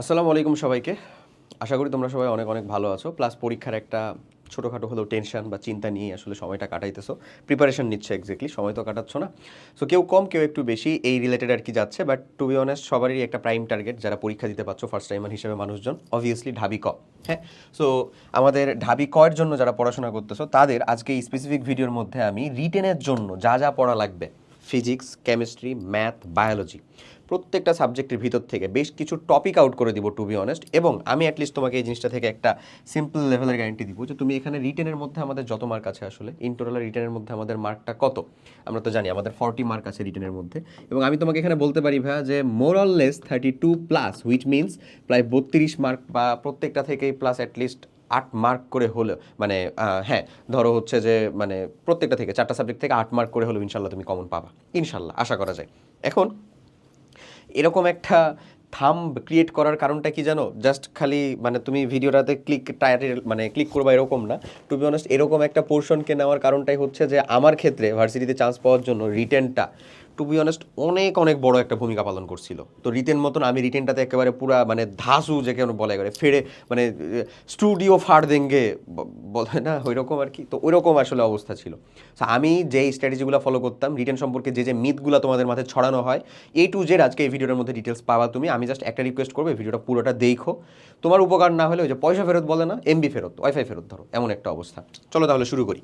আসসালামু আলাইকুম সবাইকে। আশা করি তোমরা সবাই অনেক অনেক ভালো আছো। প্লাস পরীক্ষার একটা ছোটোখাটো হলেও টেনশন বা চিন্তা নিয়ে আসলে সময়টা কাটাইতেছো। প্রিপারেশন নিচ্ছে এক্স্যাক্টলি সময় তো কাটাচ্ছ না। সো কেউ কম, কেউ একটু বেশি, এই রিলেটেড আর কি যাচ্ছে। বাট টু বি অনেস্ট সবারই একটা প্রাইম টার্গেট যারা পরীক্ষা দিতে পারছ ফার্স্ট টাইমার হিসেবে মানুষজন অবভিয়াসলি ঢাবি ক। হ্যাঁ? সো আমাদের ঢাবি কয়ের জন্য যারা পড়াশোনা করতেছো, তাদের আজকে এই স্পেসিফিক ভিডিওর মধ্যে আমি রিটেনের জন্য যা যা পড়া লাগবে ফিজিক্স, কেমিস্ট্রি, ম্যাথ, বায়োলজি প্রত্যেকটা সাবজেক্টের ভিতর থেকে বেশ কিছু টপিক আউট করে দিব টু বি অনেস্ট এবং আমি অ্যাটলিস্ট তোমাকে এই জিনিসটা থেকে একটা সিম্পল লেভেলের গ্যারান্টি দিব যে তুমি এখানে রিটেনের মধ্যে আমাদের যত মার্ক আছে আসলে ইন টোটাল রিটেনের মধ্যে আমাদের মার্কটা কত? আমরা তো জানি আমাদের ফর্টি মার্ক আছে রিটেনের মধ্যে এবং আমি তোমাকে এখানে বলতে পারি ভাইয়া যে more all less thirty two plus which means প্রায় বত্রিশ মার্ক বা প্রত্যেকটা থেকেই প্লাস অ্যাটলিস্ট আট মার্ক করে হলো মানে হ্যাঁ ধরো হচ্ছে যে মানে প্রত্যেকটা থেকে, চারটা সাবজেক্ট থেকে আট মার্ক করে হলেও ইনশাল্লাহ তুমি কমন পাবা। ইনশাল্লাহ, আশা করা যায়। এখন, এরকম একটা থাম ক্রিয়েট করার কারণটা কি জানো? জাস্ট খালি মানে তুমি ভিডিওটাতে ক্লিক টায়ারের মানে ক্লিক করবা এরকম না। টু বি অনেস্ট এরকম একটা পোর্শনকে নেওয়ার কারণটাই হচ্ছে যে, আমার ক্ষেত্রে ভার্সিটিতে চান্স পাওয়ার জন্য রিটেনটা টু বি অনেস্ট অনেক অনেক বড় একটা ভূমিকা পালন করছিল। তো রিটেন মতন আমি রিটেনটাতে একেবারে পুরা মানে ধাসু যে কেন বলে করে ফেড়ে মানে স্টুডিও ফাড় দেঙ্গে বলে না ওই রকম আর কি। তো ওই রকম আসলে অবস্থা ছিল। So, আমি যে স্ট্র্যাটেজিগুলো ফলো করতাম রিটেন সম্পর্কে যে যে মিথগুলো তোমাদের মাথায় ছড়ানো হয় এই টু জেড আজকে এই ভিডিওর মধ্যে ডিটেলস পাওয়া তুমি। আমি জাস্ট একটা রিকোয়েস্ট করব ভিডিওটা পুরোটা দেখো। তোমার উপকার না হলে ওই যে পয়সা ফেরত বলে না এমবি ফেরত ওয়াইফাই ফেরত ধরো এমন একটা অবস্থা। চলো তাহলে শুরু করি।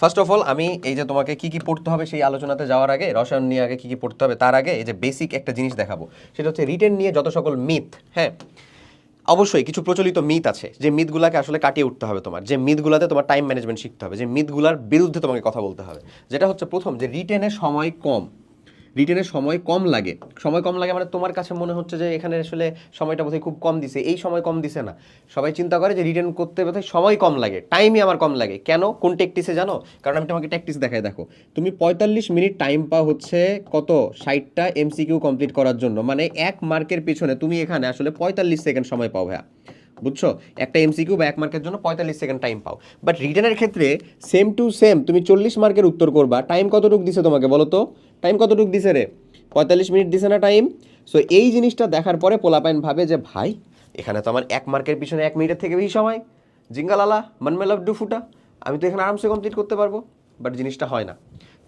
ফার্স্ট অফ অল আমি এই যে তোমাকে কি কি পড়তে হবে সেই আলোচনাতে যাওয়ার আগে, রসায়ন নিয়ে আগে কি কি পড়তে হবে তার আগে এই যে বেসিক একটা জিনিস দেখাবো। সেটা হচ্ছে রিটেন নিয়ে যত সকল মিথ হ্যাঁ? অবশ্যই কিছু প্রচলিত মিথ আছে, যে মিথগুলাকে আসলে কাটিয়ে উঠতে হবে তোমার। যে মিথগুলাতে তোমার টাইম ম্যানেজমেন্ট শিখতে হবে, যে মিথগুলার বিরুদ্ধে তোমাকে কথা বলতে হবে। যেটা হচ্ছে প্রথম, যে রিটেনের সময় কম। রিটেনের সময় কম লাগে। সময় কম লাগে মানে তোমার কাছে মনে হচ্ছে যে এখানে আসলে সময়টা বোধহয় খুব কম দিছে। এই সময় কম দিছে না। সবাই চিন্তা করে যে রিটেন করতে বোধহয় সময় কম লাগে টাইমই আমার কম লাগে। কেন? কোন টেকটিসে জানো? কারণ আমি তোমাকে টেকটিস দেখাই, দেখো। তুমি পঁয়তাল্লিশ মিনিট টাইম পাও হচ্ছে কত? ষাটটা এমসিকিউ কমপ্লিট করার জন্য। মানে এক মার্কের পিছনে তুমি এখানে আসলে পঁয়তাল্লিশ সেকেন্ড সময় পাও, ভাইয়া। বুঝছ? একটা এমসিকিউ বা এক মার্কের জন্য পঁয়তাল্লিশ সেকেন্ড টাইম পাও। বাট রিটার্নের ক্ষেত্রে সেম টু সেম তুমি চল্লিশ মার্কের উত্তর করবা। টাইম কতটুকু দিছে তোমাকে বলো তো? টাইম কতটুকু দিছে রে? পঁয়তাল্লিশ মিনিট দিছে না টাইম সো এই জিনিসটা দেখার পরে পোলাপাইন ভাবে যে, ভাই, এখানে তো আমার এক মার্কের পিছনে এক মিনিটের থেকে বেশি সময়। জিঙ্গালালা মনমেলাভ ডু ফুটা। আমি তো এখানে আরামসে কমপ্লিট করতে পারব। বাট জিনিসটা হয় না।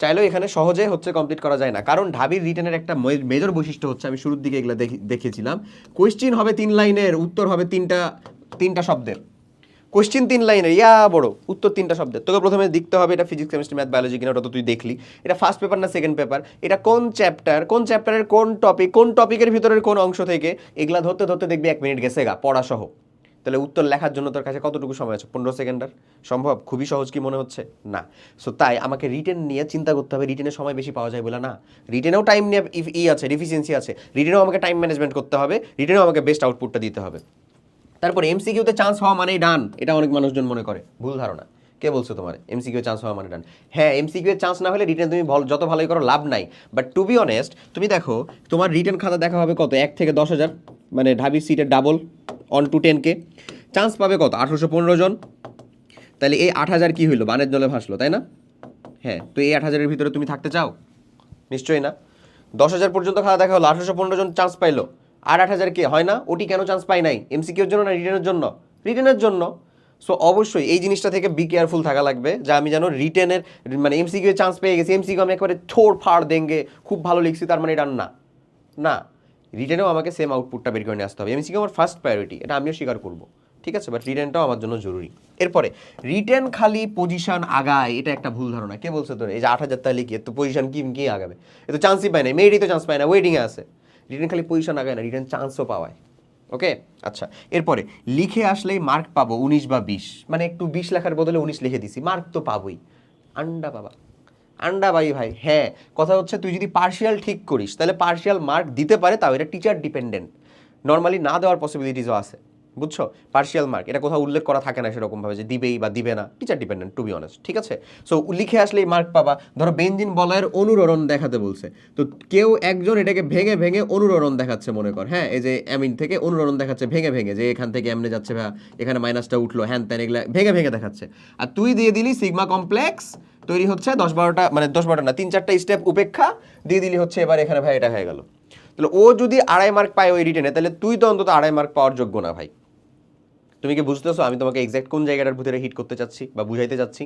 চাইলেও এখানে সহজে হচ্ছে কমপ্লিট করা যায় না। কারণ ঢাবির রিটেনের একটা মেজর বৈশিষ্ট্য হচ্ছে, আমি শুরুর দিকে এগুলো দেখে- দেখিয়েছিলাম কোয়েশ্চিন হবে তিন লাইনের, উত্তর হবে তিনটা তিনটা শব্দের। কোশ্চিন তিন লাইনের, ইয়া বড়, উত্তর তিনটা শব্দের। তোকে প্রথমে দেখতে হবে এটা ফিজিক্স কেমিস্ট্রি ম্যাথ বায়োলজি কিনা, ওটা তো তুই দেখলি। এটা ফার্স্ট পেপার না সেকেন্ড পেপার এটা কোন চ্যাপ্টার কোন চ্যাপ্টারের কোন টপিক কোন টপিকের ভিতরের কোন অংশ থেকে? এগুলা ধরতে ধরতে দেখবি এক মিনিট গেছে গা, পড়া সহ। তাহলে উত্তর লেখার জন্য তোর কাছে কতটুকু সময় আছে? পনেরো সেকেন্ডার? সম্ভব? খুবই সহজ কি মনে হচ্ছে? না। সো তাই আমাকে রিটেন নিয়ে চিন্তা করতে হবে রিটেনের সময় বেশি পাওয়া যায় বলে। না রিটেনেও টাইম নিয়ে ইফ- ই আছে ডিফিসিয়েন্সি আছে। রিটেনেও আমাকে টাইম ম্যানেজমেন্ট করতে হবে রিটেনেও আমাকে বেস্ট আউটপুটটা দিতে হবে। তারপর এমসিকিউতে চান্স হওয়া মানেই ডান এটা অনেক মানুষজন মনে করে। ভুল ধারণা। কে বলছো তোমার? এমসিকিউ চান্স হওয়া মানে ডান হ্যাঁ এমসিকিউ এর চান্স না হলে রিটেন তুমি যত ভালোই করো, লাভ নাই। বাট টু বি অনেস্ট তুমি দেখো, তোমার রিটেন খাতা দেখা হবে কত? এক থেকে দশ হাজার। মানে ঢাবি সিটের ডাবল অন টু টেন কে চান্স পাবে কত? আঠারোশো পনেরো জন। তাহলে এই আট হাজার কী হইল? বানের জলে ভাসলো, তাই না? হ্যাঁ তো এই আট হাজারের ভিতরে তুমি থাকতে চাও? নিশ্চয়ই না। দশ হাজার পর্যন্ত খাওয়া দেখা হলো, আঠারোশো পনেরো জন চান্স পাইলো। আর আট হাজার কে? হয় না? ওটি কেন চান্স পাই নাই? এমসিকিউর জন্য না রিটেনের জন্য? রিটেনের জন্য। সো অবশ্যই এই জিনিসটা থেকে বি কেয়ারফুল থাকা লাগবে, যা আমি যেন রিটেনের মানে এমসিকিউ চান্স পেয়ে গেছি। এমসিকিউ আমি একবারে ছোড় ফাড় দেঙ্গে, খুব ভালো লিখছি, তার মানে এটা না। না। রিটেনেও আমাকে সেম আউটপুটটা বের করে নিয়ে আসতে হবে। এমসিকিউ আমার ফার্স্ট প্রায়োরিটি এটা আমিও স্বীকার করব। ঠিক আছে? বাট রিটেনটাও আমার জন্য জরুরি। এরপরে রিটার্ন খালি পজিশন আগায়, এটা একটা ভুল ধারণা। কে বলছে তোর? এই যে আট হাজার তাহলে কি এত পজিশন কি কি আগাবে? এ তো চান্সই পায় না মেয়েরই তো চান্স পায় না ওয়েটিংয়ে আছে। রিটেন খালি পজিশন আগায় না রিটার্ন চান্সও পাওয়ায়। ওকে আচ্ছা এরপরে, লিখে আসলেই মার্ক পাবো উনিশ বা বিশ। মানে একটু বিশ লেখার বদলে উনিশ লিখে দিছি। মার্ক তো পাবোই। আন্ডা বাবা। আন্ডা বাই ভাই হ্যাঁ। কথা হচ্ছে তুই যদি পার্শিয়াল ঠিক করিস, তাহলে পার্শিয়াল মার্ক দিতে পারে, তাও এটা টিচার ডিপেন্ডেন্ট নর্মালি না দেওয়ার পসিবিলিটিসও আছে। বুঝছ? পার্শিয়াল মার্ক এটা কোথাও উল্লেখ করা থাকে না সেরকমভাবে যে দিবেই বা দিবে না। Teacher dependent to be honest ঠিক আছে? সো লিখে আসলেই মার্ক পাবা। ধরো বেঞ্জিন বলয়ের অনুরণন দেখাতে বলছে। তো কেউ একজন এটাকে ভেঙে ভেঙে অনুরণন দেখাচ্ছে মনে কর হ্যাঁ? এই যে অ্যামিন থেকে অনুরণন দেখাচ্ছে ভেঙে ভেঙে, যে এখান থেকে এমনি যাচ্ছে ভাই, এখানে মাইনাসটা উঠল, হ্যান ত্যান এগুলা ভেঙে ভেঙে দেখাচ্ছে। আর তুই দিয়ে দিলি সিগমা কমপ্লেক্স তৈরি হচ্ছে দশ বারোটা মানে দশ বারোটা না, তিন চারটা স্টেপ উপেক্ষা, দিয়ে দিলি হচ্ছে এবার এখানে ভাই এটা হয়ে গেল। তাহলে ও যদি আড়াই মার্ক পায় ওই রিটেনে তাহলে তুই তো অন্তত আড়াই মার্ক পাওয়ার যোগ্য না ভাই। তুমি কি বুঝতেছো? আমি তোমাকে এক্সাক্ট কোন জায়গাটার ভিতরে হিট করতে চাচ্ছি বা বুঝাইতে চাচ্ছি?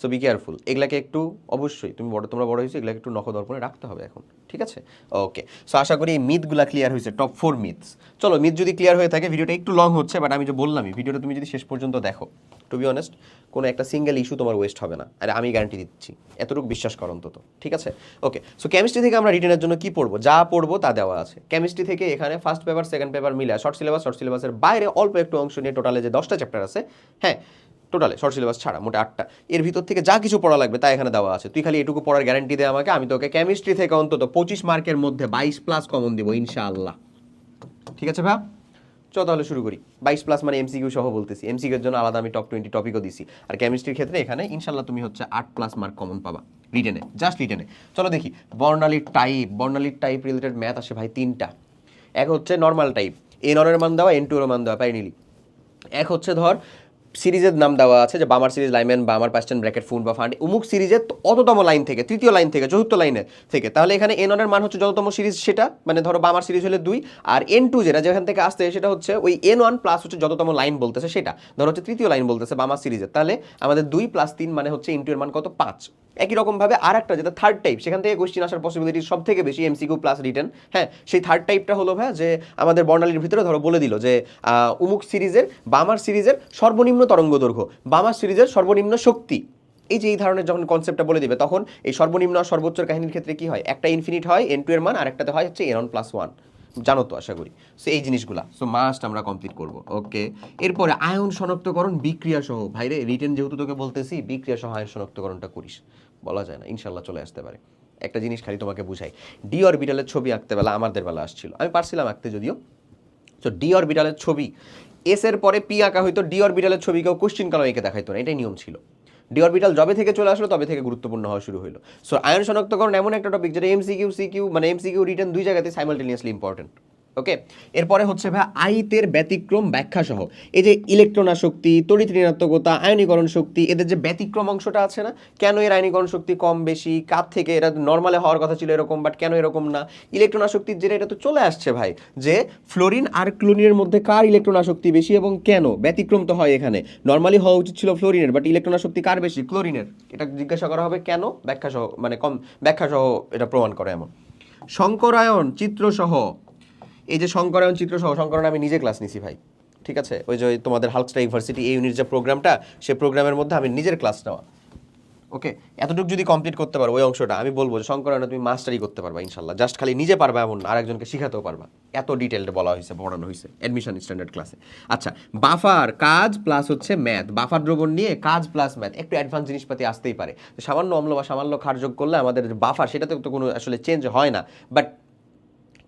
সো বি কেয়ারফুল এগুলাকে একটু অবশ্যই, তুমি বড়, তোমরা বড় হয়েছো, এগুলাকে একটু নখদর্পণে রাখতে হবে এখন, ঠিক আছে? ওকে সো আশা করি এই মিথগুলা ক্লিয়ার হয়েছে টপ ফোর মিথস চলো মিথ যদি ক্লিয়ার হয়ে থাকে ভিডিওটা একটু লং হচ্ছে বাট আমি যে বললামই ভিডিওটা তুমি যদি শেষ পর্যন্ত দেখো টু বি অনেস্ট কোনো একটা সিঙ্গেল ইস্যু তোমার ওয়েস্ট হবে না, আর আমি গ্যারান্টি দিচ্ছি, এতটুকু বিশ্বাস করো অন্তত, ঠিক আছে? ওকে সো কেমিস্ট্রি থেকে আমরা রিটেনের জন্য কি পড়ব? যা পড়ব তা দেওয়া আছে। কেমিস্ট্রি থেকে এখানে ফার্স্ট পেপার সেকেন্ড পেপার মিলে শর্ট সিলেবাস শর্ট সিলেবাসের বাইরে অল্প একটু অংশ নিয়ে টোটালে যে দশটা চ্যাপ্টার আছে হ্যাঁ টোটালে শর্ট সিলেবাস ছাড়া, মোটে আটটা। এর ভিতর থেকে যা কিছু পড়া লাগবে, তা এখানে দেওয়া আছে। তুই খালি এটুকু পড়ার গ্যারান্টি দে আমাকে, আমি তোকে কেমিস্ট্রি থেকে অন্তত পঁচিশ মার্কের মধ্যে বাইশ প্লাস কমন দিব, ইনশাআল্লাহ। ঠিক আছে ভাই চ তাহলে শুরু করি। বাইশ প্লাস মানে এমসিকিউ সহ বলতেছি। এমসিকিউ এর জন্য আলাদা আমি টপ টোয়েন্টি টপিকও দিছি। আর কেমিস্ট্রির ক্ষেত্রে এখানে ইনশাল্লাহ তুমি হচ্ছে আট প্লাস মার্ক কমন পাবা। রিটেনে জাস্ট রিটেনে চলো দেখি বর্ণালীর টাইপ বর্ণালীর টাইপ রিলেটেড ম্যাথ আসে ভাই তিনটা। এক হচ্ছে নর্মাল টাইপ এ অনের মান দেওয়া এন টু এর মান দেওয়া, পাই নিলি। এক হচ্ছে ধর সিরিজের নাম দেওয়া আছে যে Balmer series Lyman Balmer Paschen bracket Pfund বা ফান্ড উমুক সিরিজের অততম লাইন থেকে, তৃতীয় লাইন থেকে, চতুর্থ লাইনে থেকে। তাহলে এখানে এন অনের মান হচ্ছে যততম সিরিজ সেটা মানে ধরো বামার সিরিজ হলে দুই, আর এন টু যেটা, যেখান থেকে আসতে সেটা হচ্ছে ওই এন ওয়ান প্লাস হচ্ছে যততম লাইন বলতেছে সেটা। ধরো হচ্ছে তৃতীয় লাইন বলতেছে বামার সিরিজের। তাহলে আমাদের দুই প্লাস তিন মানে হচ্ছে ইন্টু এর মান কত? পাঁচ। একই রকমভাবে আর একটা যেটা থার্ড টাইপ সেখান থেকে কোশ্চিন আসার পসিবিলিটি সব থেকে বেশি এমসিকিউ প্লাস রিটেন হ্যাঁ? সেই থার্ড টাইপটা হলো ভাই যে আমাদের বর্ণালীর ভিতরে ধরো বলে দিল যে উমুক সিরিজের, বামার সিরিজের সর্বনিম্ন তরঙ্গ দৈর্ঘ্য বামার সিরিজের সর্বনিম্ন শক্তি। এই যে এই ধরনের যখন কনসেপ্টটা বলে দিবে, তখন এই সর্বনিম্ন আর সর্বোচ্চ কাহিনীর ক্ষেত্রে কি হয়? একটা ইনফিনিট হয় এন এর মান আর একটাতে হয় হচ্ছে এন প্লাস ওয়ান জানো তো, আশা করি। সো এই জিনিসগুলা। সো মাস্ট আমরা কমপ্লিট করব। ওকে এরপরে আয়ন শনাক্তকরণ বিক্রিয়া সহ। ভাইরে রিটেন যেহেতু তোকে বলতেছি, বিক্রিয়া সহ আয়ন শনাক্তকরণটা করিস। বলা যায় না, ইনশাল্লাহ চলে আসতে পারে। একটা জিনিস খালি তোমাকে বুঝাই। ডি অরবিটালের ছবি আঁকতে বেলা আমাদের বেলা আসছিল। আমি পারছিলাম আঁকতে যদিও। তো ডি অরবিটালের ছবি এস এর পরে পি আঁকা হইতো ডি অরবিটালের ছবি কেউ কোশ্চিন কালো এঁকে দেখাইতো না, এটাই নিয়ম ছিল। ডি অরবিটাল যবে থেকে চলে আসলো, তবে থেকে গুরুত্বপূর্ণ হওয়া শুরু হলো সো আয়ন শনাক্তকরণ এমন একটা টপিক যেটা এমসিকিউ সিকিউ মানে এমসিকিউ রিটার্ন দুই জায়গাতে সাইমালটেনিয়াসলি ইম্পর্টেন্ট ওকে এরপরে হচ্ছে ভাই আইতের ব্যতিক্রম ব্যাখ্যা সহ এই যে ইলেকট্রন শক্তি, তড়িৎ ঋণাত্মকতা, আয়নীকরণ শক্তি, এদের যে ব্যতিক্রম অংশটা আছে না, কেন এর আয়নীকরণ শক্তি কম বেশি, কার থেকে এরা নর্মালে হওয়ার কথা ছিল এরকম বাট কেন এরকম না? ইলেকট্রন আসক্তির যেটা, এটা তো চলে আসছে ভাই, যে ফ্লোরিন আর ক্লোরিনের মধ্যে কার ইলেকট্রন আসক্তি বেশি এবং কেন? ব্যতিক্রম তো হয় এখানে। নর্মালি হওয়া উচিত ছিল ফ্লোরিনের বাট ইলেকট্রন আসক্তি কার বেশি? ক্লোরিনের। এটা জিজ্ঞাসা করা হবে কেন? ব্যাখ্যা সহ মানে কম ব্যাখ্যা সহ এটা প্রমাণ করে এমন। শঙ্করায়ন, চিত্রসহ এই যে শঙ্করায়ন চিত্রসহ শঙ্করায়ন আমি নিজে ক্লাস নিছি ভাই ঠিক আছে? ওই যে তোমাদের হালকস্টা ইউনিভার্সিটি এই ইউনিট যে প্রোগ্রামটা সে প্রোগ্রামের মধ্যে আমি নিজের ক্লাস নেওয়া। ওকে এতটুকু যদি কমপ্লিট করতে পারো ওই অংশটা আমি বলব যে শঙ্করায়নে তুমি মাস্টারি করতে পারবা ইনশাল্লাহ। জাস্ট খালি নিজে পারবা এমন না, আরেকজনকে শিখাতেও পারবা। এত ডিটেলড বলা হয়েছে পড়ানো হয়েছে অ্যাডমিশন স্ট্যান্ডার্ড ক্লাসে আচ্ছা বাফার কাজ প্লাস হচ্ছে ম্যাথ বাফার দ্রবণ নিয়ে কাজ প্লাস ম্যাথ একটু অ্যাডভান্স জিনিসপাতি আসতেই পারে। সামান্য অম্ল বা সামান্য খারযোগ করলে আমাদের বাফার সেটাতে তো কোনো আসলে চেঞ্জ হয় না। বাট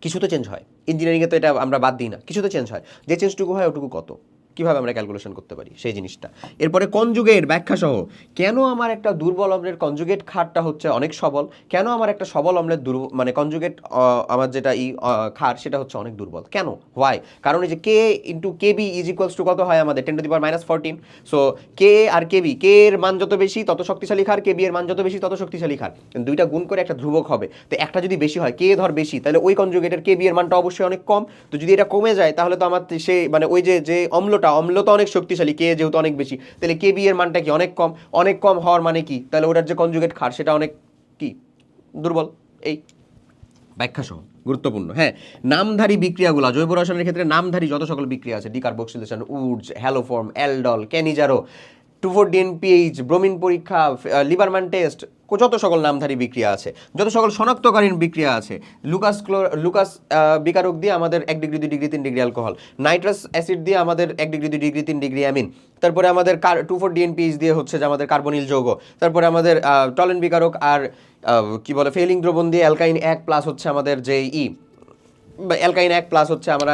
কিছু তো চেঞ্জ হয়। ইঞ্জিনিয়ারিংয়ে তো এটা আমরা বাদ দিই না। কিছু তো চেঞ্জ হয়। যে চেঞ্জটুকু হয়, ওটুকু কত? কীভাবে আমরা ক্যালকুলেশন করতে পারি সেই জিনিসটা? এরপরে কনজুগেট ব্যাখ্যা সহ কেন আমার একটা দুর্বল অম্লের কনজুগেট খারটা হচ্ছে অনেক সবল? কেন আমার একটা সবল অম্লের দুর্ব মানে কনজুগেট আমার যেটা ই খার সেটা হচ্ছে অনেক দুর্বল। কেন? হোয়াই কারণ এই যে K into K B is equals to কত হয় আমাদের? Ten to the power minus fourteen so K R K B K এর মান যত বেশি, তত শক্তিশালী খার কে বি এর মান যত বেশি, তত শক্তিশালী খার দুইটা গুণ করে একটা ধ্রুবক হবে। তো একটা যদি বেশি হয় কে ধর বেশি, তাহলে ওই কনজুগেটের কে বি এর মানটা অবশ্যই অনেক কম। তো যদি এটা কমে যায়, তাহলে তো আমার সে মানে ওই যে যে অম্লটা অম্ল তো অনেক শক্তিশালী, কে যেহেতু অনেক বেশি। তাহলে কে বি এর মানটা কি অনেক কম? অনেক কম হওয়ার মানে কি? তাহলে ওটার যে কনজুগেট খার সেটা অনেক কি? দুর্বল? এই। ব্যাখ্যা সহ গুরুত্বপূর্ণ হ্যাঁ। নামধারী বিক্রিয়াগুলো, জৈব রসায়নের ক্ষেত্রে নামধারী যত সকল বিক্রিয়া আছে ডিকার decarboxylation Woods haloform, aldol Cannizzaro two four DNPH bromine পরীক্ষা লিভারম্যান টেস্ট যত সকল নামধারী বিক্রিয়া আছে, যত সকল শনাক্তকারীন বিক্রিয়া আছে লুকাস ক্লো লুকাস বিকারক দিয়ে আমাদের এক ডিগ্রি, দুই ডিগ্রি, তিন ডিগ্রি অ্যালকোহল নাইট্রাস অ্যাসিড দিয়ে আমাদের এক ডিগ্রি, দুই ডিগ্রি, তিন ডিগ্রি অ্যামিন তারপরে আমাদের কার টু ফোর ডিএনপিএইচ দিয়ে হচ্ছে যে আমাদের কার্বনিল যৌগ, তারপরে আমাদের টলেন বিকারক আর কি বলে ফেলিং দ্রবণ দিয়ে অ্যালকাইন এক প্লাস হচ্ছে আমাদের যে ই অ্যালকাইন এক প্লাস হচ্ছে আমরা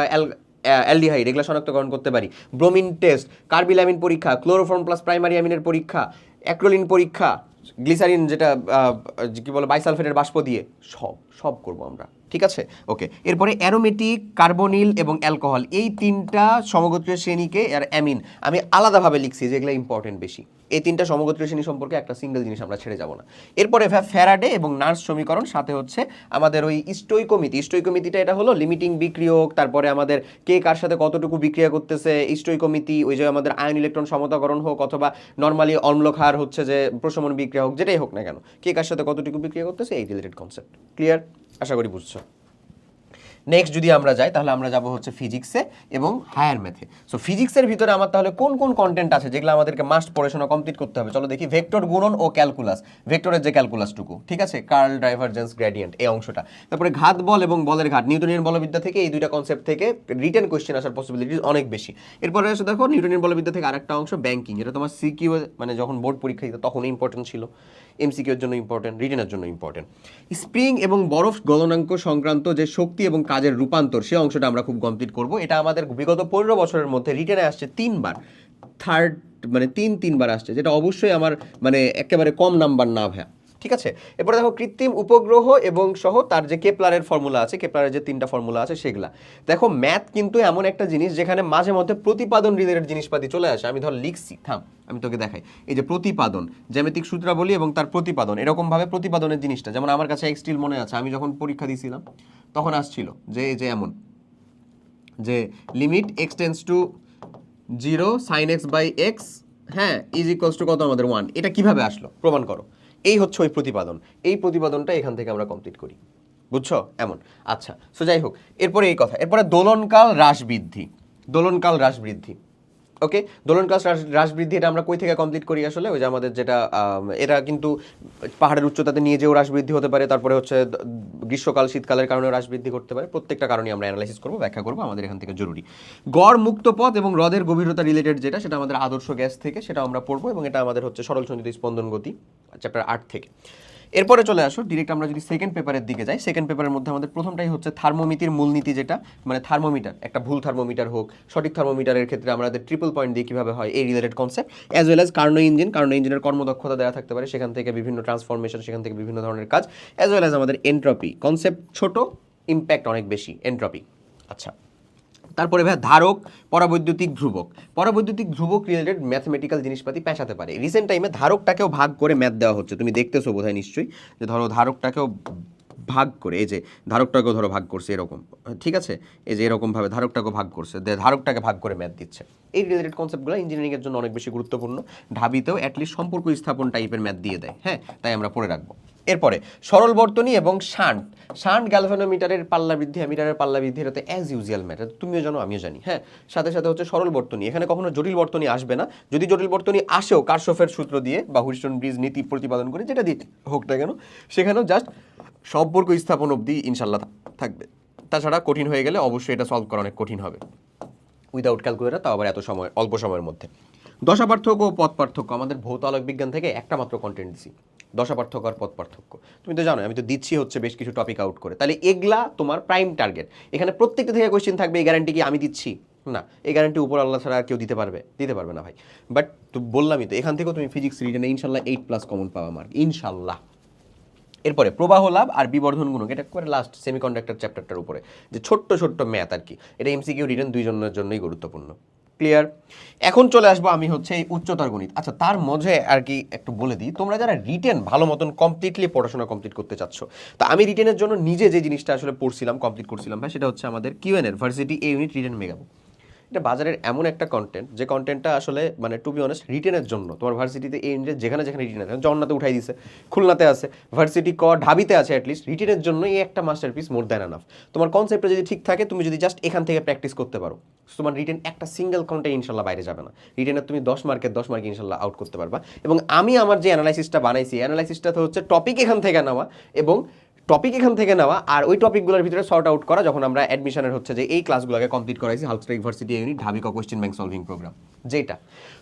অ্যালডিহাইড, এগুলো শনাক্তকরণ করতে পারি। ব্রোমিন টেস্ট, কার্বিলামিন পরীক্ষা, ক্লোরোফর্ম প্লাস প্রাইমারি অ্যামিনের পরীক্ষা, অ্যাক্রোলিন পরীক্ষা, গ্লিসারিন যেটা কী বলে, বাইসালফেটের বাষ্প দিয়ে, সব সব করব আমরা। ঠিক আছে? ওকে এরপরে অ্যারোমেটিক কার্বনিল এবং অ্যালকোহল এই তিনটা সমগোত্রীয় শ্রেণীকে আর অ্যামিন আমি আলাদাভাবে লিখছি যেগুলো ইম্পর্টেন্ট বেশি। এই তিনটা সমগোত্রীয় শ্রেণি সম্পর্কে একটা সিঙ্গেল জিনিস আমরা ছেড়ে যাব না। এরপরে ফ্যারাডে এবং নার্স সমীকরণ, সাথে হচ্ছে আমাদের ওই স্টোইকোমিতি স্টোইকোমিতিটা এটা হলো লিমিটিং বিক্রিয়ক, তারপরে আমাদের কে কার সাথে কতটুকু বিক্রিয়া করতেছে স্টোইকোমিতি ওই যে আমাদের আয়ন ইলেকট্রন সমতাকরণ হোক অথবা নর্মালি অম্লক্ষার হচ্ছে যে প্রশমন বিক্রিয়া হোক, যেটাই হোক না কেন, কে কার সাথে কতটুকু বিক্রিয়া করতেছে, এই রিলেটেড কনসেপ্ট ক্লিয়ার আশা করি বুঝছ। নেক্সট যদি আমরা যাই, তাহলে আমরা যাব হচ্ছে ফিজিক্সে এবং হায়ার ম্যাথে সো ফিজিক্সের ভিতরে আমার তাহলে কোন কোন কন্টেন্ট আছে যেগুলো আমাদেরকে মাস্ট পড়াশোনা কমপ্লিট করতে হবে? চলো দেখি ভেক্টর গুণন ও ক্যালকুলাস ভেক্টরের যে ক্যালকুলাসটুকু ঠিক আছে? কার্ল ডাইভারজেন্স গ্রেডিয়েন্ট এই অংশটা। তারপরে ঘাত বল এবং বলের ঘাত। নিউটনিয়ান বলবিদ্যা থেকে এই দুইটা কনসেপ্ট থেকে রিটেন কোয়েশ্চেন আসার পসিবিলিটিস অনেক বেশি। এরপরে এসে দেখো নিউটনিয়ান বলবিদ্যা থেকে আরেকটা অংশ ব্যাংকিং এটা তোমার সিকিউ মানে যখন বোর্ড পরীক্ষা দিত, তখন ইম্পর্টেন্ট ছিল। এমসিকিউর জন্য ইম্পর্টেন্ট রিটেনের জন্য ইম্পর্টেন্ট স্প্রিং এবং বরফ গলনাঙ্ক সংক্রান্ত যে শক্তি এবং কাজের রূপান্তর, সে অংশটা আমরা খুব কমপ্লিট করব। এটা আমাদের বিগত পনেরো বছরের মধ্যে রিটেনে আসছে তিনবার। থার্ড মানে তিন তিনবার আসছে, যেটা অবশ্যই আমার মানে একেবারে কম নাম্বার না ভ্যা ঠিক আছে? এরপরে দেখো, কৃত্রিম উপগ্রহ এবং সহ তার যে কেপলারের ফর্মুলা আছে, কেপলারের যে তিনটা ফর্মুলা আছে, সেগুলা। দেখো, ম্যাথ কিন্তু এমন একটা জিনিস যেখানে মাঝে মধ্যে প্রতিপাদন রিলেটেড জিনিসপাতি চলে আসে। আমি ধর লিখছি, থাম, আমি তোকে দেখাই। এই যে প্রতিপাদন, জ্যামিতিক সূত্রাবলী এবং তার প্রতিপাদন, এরকমভাবে প্রতিপাদনের জিনিসটা। যেমন আমার কাছে এক্সটিল মনে আছে, আমি যখন পরীক্ষা দিয়েছিলাম, তখন আসছিল যে, এই যে এমন, যে limit x tends to zero sine x by x হ্যাঁ ইজ ইকুয়ালস টু কত আমাদের ওয়ান এটা কীভাবে আসলো? প্রমাণ করো। এই হচ্ছে ওই প্রতিপাদন। এই প্রতিপাদনটা এখান থেকে আমরা কমপ্লিট করি। বুঝছ? এমন। আচ্ছা সো যাই হোক, এরপরে এই কথা। এরপরে দোলনকাল হ্রাস বৃদ্ধি দোলনকাল হ্রাস বৃদ্ধি ওকে দোলনকাল হ্রাস হ্রাস বৃদ্ধি এটা আমরা কই থেকে কমপ্লিট করি আসলে? ওই যে আমাদের যেটা এটা কিন্তু পাহাড়ের উচ্চতাতে নিয়ে যেও হ্রাস বৃদ্ধি হতে পারে, তারপরে হচ্ছে গ্রীষ্মকাল, শীতকালের কারণে হ্রাস বৃদ্ধি করতে পারে। প্রত্যেকটা কারণে আমরা অ্যানালাইসিস করব, ব্যাখ্যা করব, আমাদের এখান থেকে জরুরি। গড় মুক্ত পথ এবং হ্রদের গভীরতা রিলেটেড যেটা, সেটা আমাদের আদর্শ গ্যাস থেকে সেটা আমরা পড়ব এবং এটা আমাদের হচ্ছে সরল সঞ্চিত স্পন্দন গতি চ্যাপ্টার আট থেকে। এরপরে চলে আসো ডিরেক্ট আমরা যদি সেকেন্ড পেপারের দিকে যাই সেকেন্ড পেপারের মধ্যে আমাদের প্রথমটাই হচ্ছে থার্মোমিতির মূলনীতি যেটা মানে থার্মোমিটার একটা ভুল থার্মোমিটার হোক, সঠিক থার্মোমিটারের ক্ষেত্রে আমাদের ট্রিপল পয়েন্ট দিয়ে কীভাবে হয়, এই related concept as well as Carnot engine, Carnot ইঞ্জিনের কর্মদক্ষতা দেওয়া থাকতে পারে, সেখান থেকে বিভিন্ন ট্রান্সফরমেশন সেখান থেকে বিভিন্ন ধরনের কাজ অ্যাজ ওয়েল অ্যাজ আমাদের এন্ট্রপি কনসেপ্ট ছোট ইম্প্যাক্ট অনেক বেশি এন্ট্রপি আচ্ছা। তারপরে ভাই ধারক, পরাবৈদ্যুতিক ধ্রুবক। পরাবৈদ্যুতিক ধ্রুবক রিলেটেড ম্যাথমেটিক্যাল জিনিসপাতি পেশাতে পারে। রিসেন্ট টাইমে ধারকটাকেও ভাগ করে ম্যাথ দেওয়া হচ্ছে। তুমি দেখতেছো বোধহয় নিশ্চয়ই। যে ধরো ধারকটাকেও ভাগ করে, এই যে ধারকটাকেও ধরো ভাগ করছে এরকম, ঠিক আছে? এই যে এরকমভাবে ধারকটাকেও ভাগ করছে ধারকটাকে ভাগ করে ম্যাথ দিচ্ছে। এই রিলেটেড কনসেপ্টগুলো ইঞ্জিনিয়ারিংয়ের জন্য অনেক বেশি গুরুত্বপূর্ণ। ঢাবিতেও অ্যাটলিস্ট সম্পর্ক স্থাপন টাইপের ম্যাথ দিয়ে দেয় হ্যাঁ? তাই আমরা পড়ে রাখব। এরপরে, সরল বর্তনী এবং শান্ট। শান্ট গ্যালভানোমিটারের পাল্লা বৃদ্ধি অ্যামিটারের পাল্লা বৃদ্ধি এটা তো অ্যাজ ইউজুয়াল ম্যাটার তুমিও জানো, আমিও জানি হ্যাঁ? সাথে সাথে হচ্ছে সরল বর্তনী, এখানে কখনো জটিল বর্তনী আসবে না। যদি জটিল বর্তনী আসেও, কারশফের সূত্র দিয়ে, বা হুইস্টন ব্রিজ নীতি প্রতিপাদন করে, যেটা দিয়ে হোক না কেন, সেখানেও জাস্ট সম্পর্ক স্থাপন অবধি ইনশাল্লাহ থাকবে। তাছাড়া কঠিন হয়ে গেলে অবশ্যই এটা সলভ করা অনেক কঠিন হবে। উইদাউট ক্যালকুলেটার তাও আবার এত সময়, অল্প সময়ের মধ্যে। দশা পার্থক্য ও পথ পার্থক্য আমাদের ভৌত আলোক বিজ্ঞান থেকে একটা মাত্র কন্টেন্ট দিছি। দশা পার্থক্য আর পথ পার্থক্য তুমি তো জানো আমি তো দিচ্ছি হচ্ছে বেশ কিছু টপিক আউট করে। তাহলে এগুলা তোমার প্রাইম টার্গেট এখানে প্রত্যেকটা থেকে কোয়েশ্চেন থাকবে, এই গ্যারান্টি কি আমি দিচ্ছি? না, এই গ্যারান্টি উপর আল্লাহ ছাড়া কেউ দিতে পারবে দিতে পারবে না ভাই। বাট বললামই তো, এখান থেকেও তুমি ফিজিক্স রিটেনে ইনশাল্লাহ এইট প্লাস কমন পাওয়া মার্ক ইনশাল্লাহ। এরপরে প্রবাহ লাভ আর বিবর্ধন গুণক, এটা করে লাস্ট সেমিকন্ডাক্টর চ্যাপ্টারটার উপরে। যে ছোট্ট ছোট্ট ম্যাথ আর কি। এটা এমসিকিউ রিটার্ন দুইজনের জন্যই গুরুত্বপূর্ণ। ক্লিয়ার এখন চলে আসব আমি হচ্ছে এই উচ্চতর গণিত। আচ্ছা তার মধ্যে আর কি একটু বলে দিই, তোমরা যারা রিটেন ভালো মতন কমপ্লিটলি পড়াশোনা কমপ্লিট করতে চাচ্ছ, তা আমি রিটেনের জন্য নিজে যে জিনিসটা আসলে পড়ছিলাম কমপ্লিট করছিলাম ভাই, সেটা হচ্ছে আমাদের কিউএনএর ভার্সিটি এ ইউনিট রিটেন মেগাবো এটা বাজারের এমন একটা কন্টেন্ট যে কন্টেন্টটা আসলে মানে টু বি অনেস্ট রিটেনের জন্য। তোমার ভার্সিটিতে এই ইউনিটে যেখানে যেখানে রিটেন আছে, জগন্নাথে উঠাই দিছে, খুলনাতে আছে, ভার্সিটি ক, ঢাবিতে আছে অ্যাটলিস্ট রিটেনের জন্য এই একটা master piece more than enough তোমার কনসেপ্টটা যদি ঠিক থাকে, তুমি যদি জাস্ট এখান থেকে প্র্যাকটিস করতে পারো। তোমার রিটেন একটা সিঙ্গেল কন্টেন্ট ইনশাল্লাহ বাইরে যাবে না। রিটেনের তুমি দশ মার্কের দশ মার্কে ইনশাল্লাহ আউট করতে পারবা। এবং আমি আমার যে অ্যানালাইসিসটা বানাইছি অ্যানালাইসিসটা হচ্ছে টপিক এখান থেকে নেওয়া এবং টপিক এখান থেকে নেওয়া, আর ওই টপিকগুলোর ভিতরে সর্ট আউট করা যখন আমরা অ্যাডমিশনের হচ্ছে যে এই ক্লাসগুলোকে কমপ্লিট করাইছি হালস্টা ইউনিভার্সিটি ইউনিট ঢাবিকা কোয়েশ্চেন ব্যাংক সলভিং প্রোগ্রাম যেটা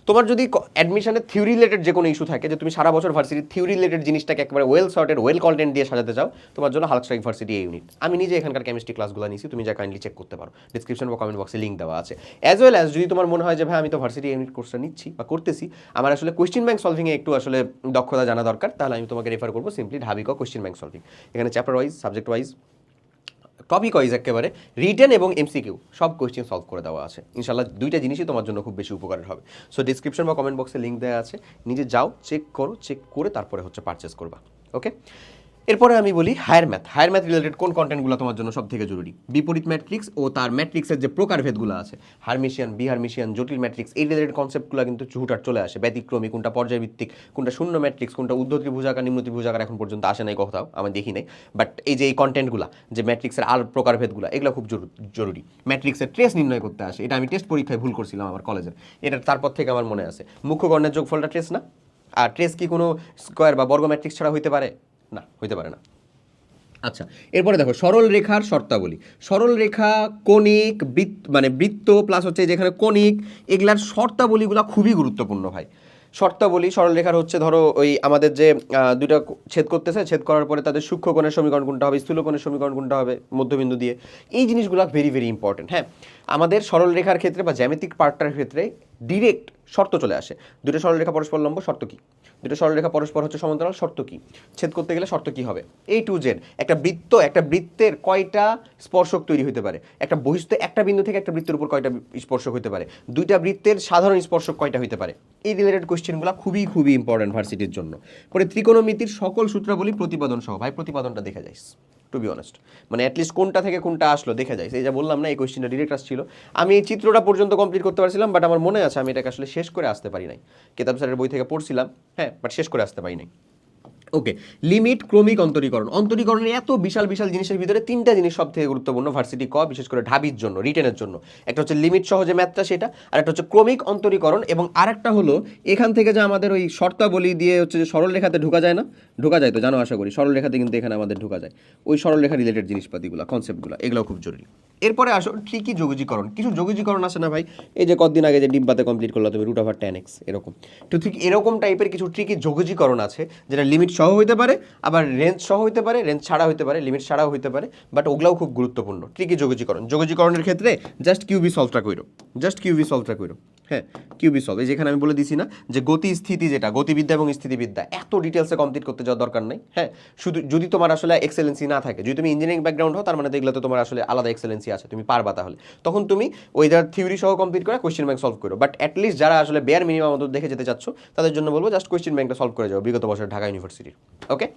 তোমার যদি অ্যাডমিশনের থিওরি রিলেটেড যে কোনো ইস্যু থাকে, যে তুমি সারা বছর ভার্সিটির থিওরি রিলেটেড জিনিসটাকে একবারে ওয়েল সর্টেড ওয়েল কন্টেন্ট দিয়ে সাজাতে চাও, তোমার জন্য হালস্টার ইউনিভার্সিটি ইউনিট আমি নিজে এখানকার কেমিস্ট্রি ক্লাসগুলো নিয়েছি তুমি যা কাইন্ডলি চেক করতে পারো। ডিসক্রিপশন বা কমেন্ট বক্সে লিঙ্ক দেওয়া আছে। অ্যাজ ওয়েল অ্যাজ যদি তোমার মনে হয় যে, ভাই, আমি তো ভার্সিটি ইউনিট কোর্সটা নিচ্ছি বা করতেছি, আমার আসলে কোয়েশ্চেন ব্যাংক সলভিংয়ে একটু আসলে দক্ষতা জানা দরকার, তাহলে আমি তোমাকে রেফার করব সিম্পলি ঢাবিকা কোয়েশ্চেন ব্যাংক সলভিং এখানে chapter wise subject wise topic wise একেবারে রিটেন এবং এমসিকিউ সব কোয়েশ্চেন সলভ করে দেওয়া আছে। ইনশাল্লাহ দুইটা জিনিসই তোমার জন্য খুব বেশি উপকারের হবে। সো ডিসক্রিপশন বা কমেন্ট বক্সে লিঙ্ক দেওয়া আছে। নিজে যাও চেক করো চেক করে তারপরে হচ্ছে পারচেস করবা। ওকে এরপরে আমি বলি higher math higher math related কোন কন্টেন্টগুলো তোমার জন্য সব থেকে জরুরি? বিপরীত ম্যাট্রিক্স ও তার ম্যাট্রিক্সের যে প্রকারভেদগুলো আছে। হারমিশিয়ান বিহারমিশিয়ান জটিল ম্যাট্রিক্স এই রিলেটেড কনসেপ্টগুলো কিন্তু হুটার চলে আসে। ব্যতিক্রমী, কোনটা পর্যায়ভিত্তিক, কোনটা শূন্য ম্যাট্রিক্স কোনটা ঊর্ধ্ব ত্রিভুজাকার নিম্ন ত্রিভুজাকার এখন পর্যন্ত আসে নাই কোথাও, আমি দেখি নাই। বাট এই যে এই কন্টেন্টগুলো যে ম্যাট্রিক্সের আর প্রকারভেদগুলো এগুলো খুব জরু- জরুরি। ম্যাট্রিক্সের ট্রেস নির্ণয় করতে আসে। এটা আমি টেস্ট পরীক্ষায় ভুল করছিলাম আমার কলেজের এটা তারপর থেকে আমার মনে আছে। মুখ্য গণের যোগফলটা ট্রেস না? আর ট্রেস কি কোনো স্কোয়ার বা বর্গ ম্যাট্রিক্স ছাড়া হইতে পারে? না, হইতে পারে না। আচ্ছা এরপরে দেখো, সরল রেখার শর্তাবলী। সরল রেখা, কণিক, বৃত্ত মানে বৃত্ত প্লাস হচ্ছে যেখানে কণিক, এগুলার শর্তাবলীগুলো খুবই গুরুত্বপূর্ণ ভাই। শর্তাবলী, সরল রেখার হচ্ছে ধরো ওই আমাদের যে দুইটা ছেদ করতেছে, ছেদ করার পরে তাদের সূক্ষ্ম কোণের সমীকরণ কোনটা হবে, স্থূল কোণের সমীকরণ কোনটা হবে, মধ্যবিন্দু দিয়ে। এই জিনিসগুলো ভেরি ভেরি ইম্পর্টেন্ট হ্যাঁ? আমাদের সরল রেখার ক্ষেত্রে বা জ্যামিতিক পার্টটার ক্ষেত্রে ডিরেক্ট শর্ত চলে আসে। দুটো সরলরেখা পরস্পর লম্ব, শর্ত কী? দুটো সরলরেখা পরস্পর হচ্ছে সমান্তরাল, শর্ত কী? ছেদ করতে গেলে শর্ত কী হবে? এই টু জেড একটা বৃত্ত, একটা বৃত্তের কয়টা স্পর্শক তৈরি হতে পারে? একটা বহিস্থ, একটা বিন্দু থেকে একটা বৃত্তের উপর কয়টা স্পর্শক হতে পারে? দুইটা বৃত্তের সাধারণ স্পর্শক কয়টা হতে পারে? এই রিলেটেড কোয়েশ্চেনগুলো খুবই খুবই ইম্পর্টেন্ট ভার্সিটির জন্য। পরে ত্রিকোণমিতির সকল সূত্রাবলী প্রতিপাদন সহ। ভাই, প্রতিপাদনটা দেখা যাইস। টু বি অনেস্ট মানে অ্যাটলিস্ট কোনটা থেকে কোনটা আসলো দেখা যায় সেই যা বললাম না, এই কোয়েশ্চেনটা ডিরেক্ট আসছিল। আমি এই চিত্রটা পর্যন্ত কমপ্লিট করতে পারছিলাম বাট আমার মনে আছে আমি এটাকে আসলে শেষ করে আসতে পারি নাই। কেতাব স্যারের বই থেকে পড়ছিলাম হ্যাঁ বাট শেষ করে আসতে পারি নাই। ওকে লিমিট ক্রমিক অন্তরীকরণ। অন্তরীকরণের এত বিশাল বিশাল জিনিসের ভিতরে তিনটা জিনিস সব থেকে গুরুত্বপূর্ণ ভার্সিটি ক, বিশেষ করে ঢাবির জন্য রিটেনের জন্য। একটা হচ্ছে লিমিট সহজে ম্যাথটা সেটা, আর একটা হচ্ছে ক্রমিক অন্তরীকরণ, এবং আরেকটা হলো এখান থেকে যে আমাদের ওই শর্তাবলী দিয়ে হচ্ছে যে সরল রেখাতে ঢোকা যায় না? ঢোকা যায় তো, জানো, আশা করি সরল রেখাতে কিন্তু এখানে আমাদের ঢোকা যায়। ওই সরল রেখা রিলেটেড জিনিসপাতিগুলো কনসেপ্টগুলো এগুলো খুব জরুরি। এরপরে আসো ঠিকই যোগজীকরণ। কিছু যোগজীকরণ আছে না ভাই? এই যে কদিন আগে যে ডিব্বাতে কমপ্লিট করল তুমি রুট ওভার টেন এক্স এরকম। তো ঠিক এরকম টাইপের কিছু ট্রিকি যোগজীকরণ আছে, যেটা লিমিট সহ হইতে পারে, আবার রেঞ্জ সহ হইতে পারে, রেঞ্জ ছাড়া হইতে পারে, লিমিট ছাড়াও হইতে পারে, বাট ওগুলাও খুব গুরুত্বপূর্ণ। ট্রিকি যোগজীকরণ। যোগজীকরণের ক্ষেত্রে জাস্ট কিউবি সলভটা কইরো। জাস্ট কিউবি সলভটা কইরো। হ্যাঁ কিউবি সলভ এই যেখানে আমি বলে দিছি না যে গতি স্থিতি যেটা, গতিবিদ্যা এবং স্থিতিবিদ্যা, এত ডিটেলসে কমপ্লিট করতে যাওয়ার দরকার নেই। হ্যাঁ শুধু যদি তোমার আসলে এক্সেলেন্সি না থাকে, যদি তুমি ইঞ্জিনিয়ারিং ব্যাকগ্রাউন্ড হও, তার মানে দেখলে তো তোমার আসলে আলাদা এক্সেলেন্সি আছে, তুমি পারবা তাহলে। তখন তুমি ওইটার থিওরি সহ কমপ্লিট করে কোয়েশ্চেন ব্যাংক সলভ করো বাট অ্যাটলিস্ট যারা আসলে বেয়ার মিনিমাম দেখে যেতে চাচ্ছ, তাদের জন্য বলব জাস্ট কোয়েশ্চেন ব্যাংকটা সলভ করে যাও, বিগত বছর ঢাকা ইউনিভার্সিটির ওকে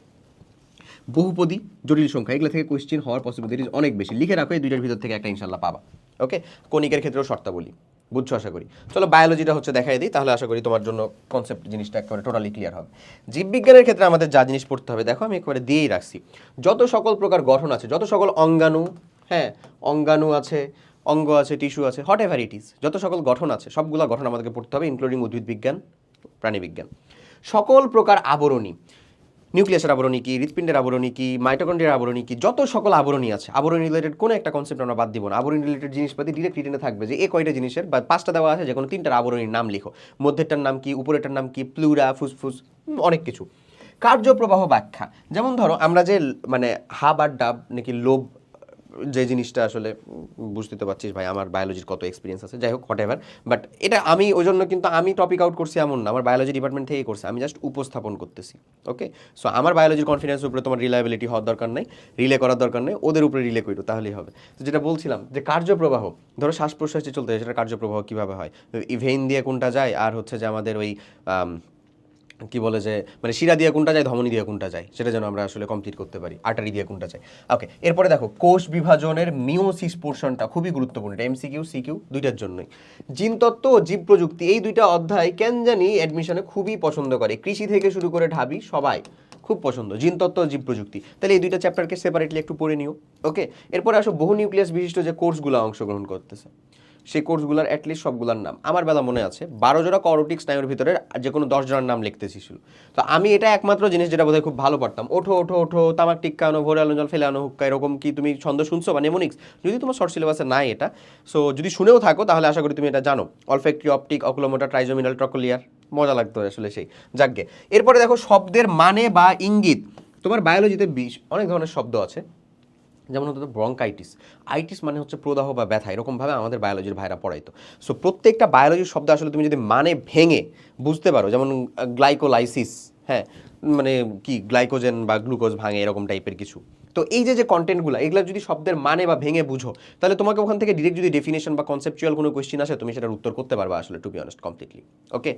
বহুপদী জটিল সংখ্যা, এগুলো থেকে কোয়েশ্চেন হওয়ার পসিবিলিটিস অনেক বেশি। লিখে রাখো, এই দুইটার ভিতর থেকে একটা ইনশাল্লাহ পাবা ওকে কণিকের ক্ষেত্রেও শর্তাবলী, বুঝছ আশা করি? চলো বায়োলজিটা হচ্ছে দেখাই দিই, তাহলে আশা করি তোমার জন্য কনসেপ্ট জিনিসটা একেবারে টোটালি ক্লিয়ার হবে। জীববিজ্ঞানের ক্ষেত্রে আমাদের যা জিনিস পড়তে হবে, দেখো আমি একেবারে দিয়েই রাখছি। যত সকল প্রকার গঠন আছে, যত সকল অঙ্গাণু হ্যাঁ অঙ্গাণু আছে, অঙ্গ আছে, টিস্যু আছে হট এভার ইট যত সকল গঠন আছে, সবগুলা গঠন আমাদেরকে পড়তে হবে ইনক্লুডিং উদ্ভিদ বিজ্ঞান প্রাণীবিজ্ঞান। সকল প্রকার আবরণী নিউক্লিয়াসের আবরণী কি, হৃৎপিণ্ডের আবরণী কি, মাইটোকন্ড্রিয়ার আবরণী কি, যত সকল আবরণী আছে, আবরণী রিলেটেড কোনো একটা কনসেপ্ট আমরা বাদ দিব না। আবরণী রিলেটেড জিনিসপাতি ডিরেক্ট রিটেনে থাকবে যে এ কয়টা জিনিসের, বা পাঁচটা দেওয়া আছে যে কোনো তিনটার আবরণীর নাম লিখো। মধ্যেরটার নাম কি, উপরেরটার নাম কি প্লুরা ফুসফুস অনেক কিছু। কার্যপ্রবাহ ব্যাখ্যা। যেমন ধরো, আমরা যে মানে হাব আর ডাব নাকি লোভ যে জিনিসটা আসলে বুঝতে তো পারছিস ভাই, আমার বায়োলজির কত এক্সপিরিয়েন্স আছে, যাই হোক হোয়াট এভার বাট এটা আমি ওই জন্য কিন্তু আমি টপিক আউট করছি এমন না, আমার বায়োলজি ডিপার্টমেন্ট থেকেই করছে, আমি জাস্ট উপস্থাপন করতেছি ওকে সো আমার বায়োলজির কনফিডেন্সের উপরে তোমার রিলায়েবিলিটি হওয়ার দরকার নেই রিলে করার দরকার নেই, ওদের উপরে রিলে করো তাহলেই হবে। তো যেটা বলছিলাম যে কার্যপ্রবাহ, ধরো শ্বাস প্রশ্বাস যে চলতে সেটা কার্যপ্রবাহ কীভাবে হয়? ভেইন দিয়ে কোনটা যায়, আর হচ্ছে যে আমাদের ওই কি বলে যে মানে শিরা দিয়ে কোনটা যায়, ধমনী দিয়ে কোনটা যায়, সেটা যেন আমরা আসলে কমপ্লিট করতে পারি, আটারি দিয়ে কোনটা যায়। ওকে এরপরে দেখো, কোষ বিভাজনের মিওসিস পোর্শনটা খুবই গুরুত্বপূর্ণ, এটা এমসিকিউ সিকিউ দুইটার জন্যই। জিনতত্ত্ব ও জীব প্রযুক্তি, এই দুইটা অধ্যায় কেন জানি অ্যাডমিশনে খুবই পছন্দ করে। কৃষি থেকে শুরু করে ঢাবি, সবাই খুব পছন্দ জিনতত্ত্ব জীব প্রযুক্তি। তাহলে এই দুইটা চ্যাপ্টারকে সেপারেটলি একটু পড়ে নিও ওকে এরপরে আসো বহু নিউক্লিয়াস বিশিষ্ট যে কোর্সগুলো অংশগ্রহণ করতেছে। সেই কোর্সগুলোর অ্যাটলিস্ট সবগুলোর নাম। আমার বেলা মনে আছে, বারো জোড়া করোটিক স্নায়ুর ভিতরে যে কোনো দশ জনের নাম লিখতেছি ছিল তো আমি এটা একমাত্র জিনিস যেটা বোধহয় খুব ভালো পারতাম। ওঠো ওঠো ওঠো, তামাক টিক্কা আনো, ভোরে আলো জল ফেলে আনো, হুক্কা, এরকম কি তুমি ছন্দ শুনছো? বা নেমোনিক্স যদি তোমার শর্ট সিলেবাসে নাই এটা সো যদি শুনেও থাকো, তাহলে আশা করি তুমি এটা জানো। অলফেক্ট্রি অপটিক অকুলোমোটা ট্রাইজোমিনাল ট্রকোলিয়ার মজা লাগতো আসলে সেই। যাকগে এরপরে দেখো শব্দের মানে বা ইঙ্গিত। তোমার বায়োলজিতে বিষ, অনেক ধরনের শব্দ আছে। যেমন হতো ব্রঙ্কাইটিস আইটিস মানে হচ্ছে প্রদাহ বা ব্যথা, এরকমভাবে আমাদের বায়োলজির ভাইরা পড়াইতো। সো প্রত্যেকটা বায়োলজির শব্দ আসলে তুমি যদি মানে ভেঙে বুঝতে পারো, যেমন গ্লাইকোলাইসিস হ্যাঁ মানে কি গ্লাইকোজেন বা গ্লুকোজ ভাঙে, এরকম টাইপের কিছু। তো এই যে যে কন্টেন্টগুলো এগুলো যদি শব্দের মানে বা ভেঙে বুঝো, তাহলে তোমাকে ওখান থেকে ডিরেক্ট যদি ডেফিনেশন বা কনসেপচুয়াল কোনো কোয়েশ্চেন আসে, তুমি সেটার উত্তর করতে পারবা আসলে to be honest completely okay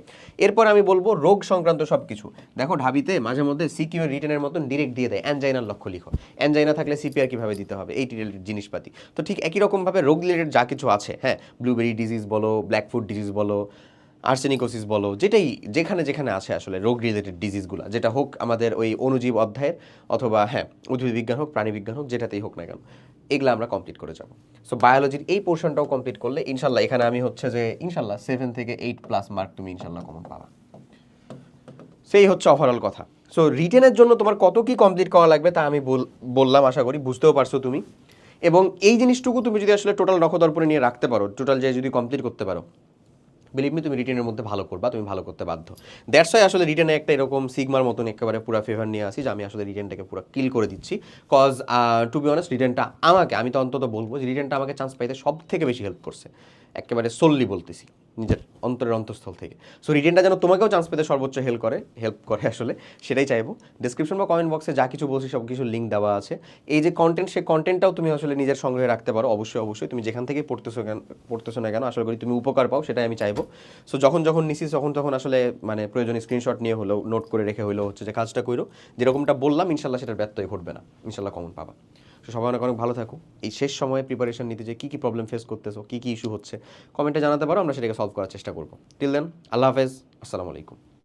এরপর আমি বলব রোগ সংক্রান্ত সব কিছু দেখো, ঢাবিতে মাঝে মধ্যে সিকিউ রিটেনের মতন ডিরেক্ট দিয়ে দেয় অ্যানজাইনার লক্ষ্য লিখো। অ্যানজাইনা থাকলে সিপিআর কীভাবে দিতে হবে, এই রিলেটেড জিনিসপাতি। তো ঠিক একই রকমভাবে রোগ রিলেটেড যা কিছু আছে হ্যাঁ ব্লুবেরি ডিজিজ বলো ব্ল্যাক ফুড ডিজিজ বলো আর্সেনিকোসিস বলো, যেটাই যেখানে যেখানে আছে আসলে রোগ রিলেটেড ডিজিজগুলো যেটা হোক আমাদের ওই অনুজীব অধ্যায়ের অথবা হ্যাঁ উদ্ভিদ বিজ্ঞান হোক, প্রাণী বিজ্ঞান হোক, যেটাতেই হোক না কেন, এগুলো আমরা কমপ্লিট করে যাব। সো বায়োলজির এই পোর্শনটাও কমপ্লিট করলে ইনশাল্লাহ এখানে আমি হচ্ছে যে ইনশাল্লাহ সেভেন থেকে এইট প্লাস মার্ক তুমি ইনশাল্লাহ কমন পাবা। সেই হচ্ছে ওভারঅল কথা। সো রিটেনের জন্য তোমার কত কি কমপ্লিট করা লাগবে তা আমি বল- বললাম আশা করি, বুঝতেও পারছ তুমি। এবং এই জিনিসটুকু তুমি যদি আসলে টোটাল নখদর্পণে নিয়ে রাখতে পারো টোটাল যে যদি কমপ্লিট করতে পারো বিলিভ মি তুমি রিটেনের মধ্যে ভালো করবা, তুমি ভালো করতে বাধ্য। দ্যাটস ওয়াই আসলে রিটেনে একটা এরকম সিগমার মতন একেবারে পুরো ফেভার নিয়ে আসি, যে আমি আসলে রিটেনটাকে পুরো কিল করে দিচ্ছি। কজ টু বি অনেস্ট রিটেনটা আমাকে, আমি তো অন্তত বলব যে রিটেনটা আমাকে চান্স পাইতে সব থেকে বেশি হেল্প করছে। একেবারে সোললি বলতেছি। নিজের অন্তরের অন্তঃস্থল থেকে। সো রিটেনটা যেন তোমাকেও চান্স পেতে সর্বোচ্চ হেল্প করে হেল্প করে আসলে, সেটাই চাইব। ডিসক্রিপশন বা কমেন্ট বক্সে যা কিছু বলছি, সব কিছু লিঙ্ক দেওয়া আছে। এই যে কন্টেন্ট সেই কন্টেন্টটাও তুমি আসলে নিজের সংগ্রহে রাখতে পারো, অবশ্যই অবশ্যই। তুমি যেখান থেকে পড়তেছো কেন, পড়তেছো না কেন, আশা করি তুমি উপকার পাও, সেটাই আমি চাইব। সো যখন যখন নিছিস তখন তখন আসলে মানে প্রয়োজনীয় স্ক্রিনশট নিয়ে হলেও নোট করে রেখে হলেও হচ্ছে যে, কাজটা করো যেরকমটা বললাম, ইনশাল্লাহ সেটার ব্যত্যয় ঘটবে না। ইনশাল্লাহ কমন পাবা। সবাই অনেক অনেক ভালো থাকো এই শেষ সময়ে প্রিপারেশন নিতে যে কী কী প্রবলেম ফেস করতেছো, কী কী ইস্যু হচ্ছে কমেন্টে জানাতে পারো, আমরা সেটাকে সলভ করার চেষ্টা করব। টিল দেন আল্লাহ হাফেজ, আসসালামু আলাইকুম।